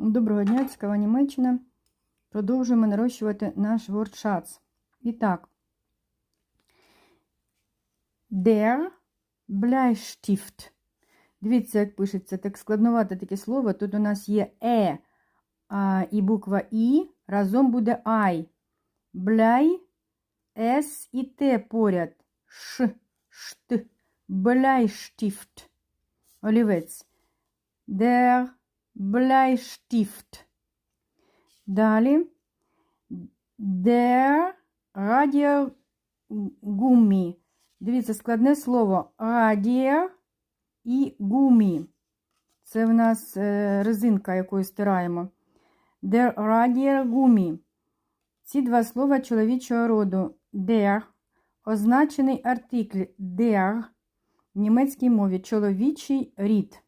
Доброго дня, цікава Німеччина. Продовжуємо нарощувати наш вордшац. І так. Der Bleistift. Дивіться, як пишеться, так складновате таке слово. Тут у нас є е а, і буква І, разом буде ай. Бляй, С і Т поряд. Ш, шт, Bleistift. Олівець. Der Bleistift. Далі. Der Radiergummi. Дивіться, складне слово радіер і гумі. Це в нас е, резинка, якою стираємо. Der Radiergummi. Ці два слова чоловічого роду. Der. Означений артикль der в німецькій мові чоловічий рід.